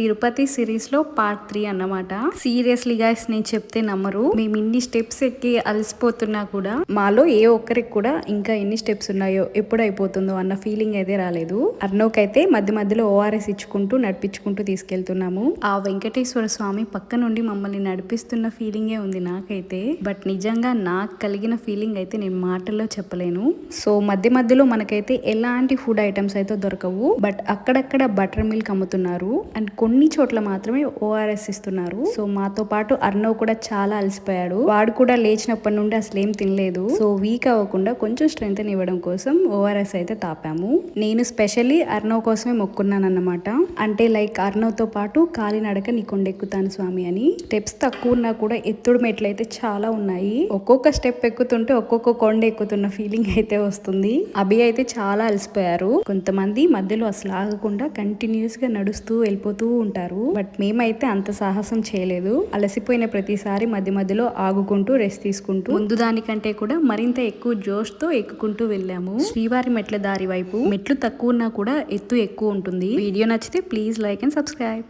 తిరుపతి సిరీస్లో part three అన్నమాట. Seriously guys నేను చెప్తే నమ్మరు. మేము ఇన్ని స్టెప్స్ ఎక్కి అలసిపోతున్నా కూడా మాలో ఏ ఒక్కరికి కూడా ఇంకా ఎన్ని స్టెప్స్ ఉన్నాయో ఎప్పుడు అయిపోతుందో అన్న ఫీలింగ్ అయితే రాలేదు. అర్నోకైతే మధ్య మధ్యలో ఓఆర్ఎస్ ఇచ్చుకుంటూ నడిపించుకుంటూ తీసుకెళ్తున్నాము. ఆ వెంకటేశ్వర స్వామి పక్క నుండి మమ్మల్ని నడిపిస్తున్న ఫీలింగే ఉంది నాకైతే. బట్ నిజంగా నాకు కలిగిన ఫీలింగ్ అయితే నేను మాటల్లో చెప్పలేను. సో మధ్య మధ్యలో మనకైతే ఎలాంటి ఫుడ్ ఐటమ్స్ అయితే దొరకవు. బట్ అక్కడక్కడ బటర్ మిల్క్ అమ్ముతున్నారు. అండ్ కొన్ని చోట్ల మాత్రమే ఓఆర్ఎస్ ఇస్తున్నారు. సో మాతో పాటు అర్ణవ్ కూడా చాలా అలసిపోయాడు. వాడు కూడా లేచినప్పటి నుండి అసలు ఏం తినలేదు. సో వీక్ అవ్వకుండా కొంచెం స్ట్రెంత్ ఇవ్వడం కోసం ఓఆర్ఎస్ అయితే తాపాము. నేను స్పెషల్లీ అర్ణవ్ కోసమే మొక్కున్నాను అన్నమాట అంటే లైక్ అర్ణవ్తో పాటు కాలినడక నీ కొండెక్కుతాను స్వామి అని. స్టెప్స్ తక్కువ ఉన్నా కూడా ఎత్తుడు మెట్లు అయితే చాలా ఉన్నాయి. ఒక్కొక్క స్టెప్ ఎక్కుతుంటే ఒక్కొక్క కొండ ఎక్కుతున్న ఫీలింగ్ అయితే వస్తుంది. అభి అయితే చాలా అలసిపోయారు. కొంతమంది మధ్యలో అసలు ఆగకుండా కంటిన్యూస్గా నడుస్తూ వెళ్ళిపోతూ ఉంటారు. బట్ మేమైతే అంత సాహసం చేయలేదు. అలసిపోయిన ప్రతిసారి మధ్య మధ్యలో ఆగుకుంటూ రెస్ట్ తీసుకుంటూ ముందు దానికంటే కూడా మరింత ఎక్కువ జోష్తో ఎక్కుకుంటూ వెళ్ళాము. శ్రీవారి మెట్ల దారి వైపు మెట్లు తక్కువ ఉన్నా కూడా ఎత్తు ఎక్కువ ఉంటుంది. వీడియో నచ్చితే ప్లీజ్ లైక్ అండ్ సబ్స్క్రైబ్.